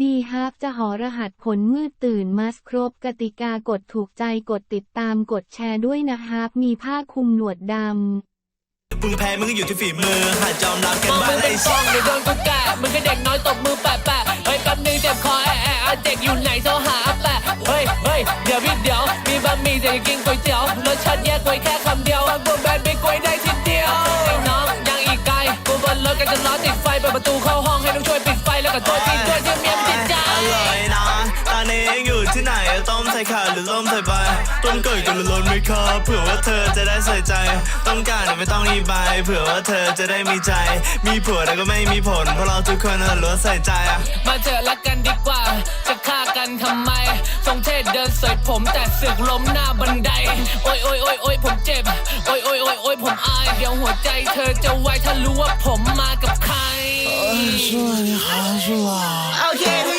ดีฮับจะหอรหัสผลมืดตื่นมัสครบกติกากดถูกใจกดติดตามกดแชร์ด้วยนะฮับมีผ้าคลุมหนวดดำ มึงแพ้มึงก็อยู่ที่ฝีมือหาจอมรับกันมองบ้ามึงงไอ้เป็นฟสัองเดี๋ยวโดนกูแกะมึงแค่เด็กน้อยตบมือแปะแปะเฮ้ยแป๊บนึงเจ็บคอแอะแอะเอาเด็กอยู่ไหนโทรหาแปะเฮ้ยเฮ้ยเดี๋ยวพี่เดี๋ยว มีบะหมี่จะกินก๋วยเตี๋ยวรสชาติแยกไว้แค่คำเดียวบางบนแบนไม่กล้วยได้ทีเดียวไอ้น้องยังอีกไกลกูบนรถกันจะล้อติดไฟเปิดประตูเข้าห้องให้น้องช่วยปิดไฟแล้วก็ตัวจริงตัวเที ต้มใส่ข่าหรือต้มใส่ใบต้มเกิดกันล้นไม่คอเผื่อว่าเธอจะได้ใส่ใจ ต้องการแต่ไม่ต้องรีบไปเผื่อว่าเธอจะได้มีใจ มีผัวแต่ก็ไม่มีผลเพราะเราทุกคนน่ะล้วนใส่ใจอะมาเถอะละกันดีกว่า จะฆ่ากันทำไมทรงเทศเดินเสยผมแต่สึกล้มหน้าบันได โอ้ยโอ้ยโอ้ยโอ้ยผมเจ็บ โอ้ยโอ้ยโอ้ยโอ้ยผมอาย เดี๋ยวหัวใจเธอจะวายถ้ารู้ว่าผมมากับใคร ช่วยครับช่วยโอเค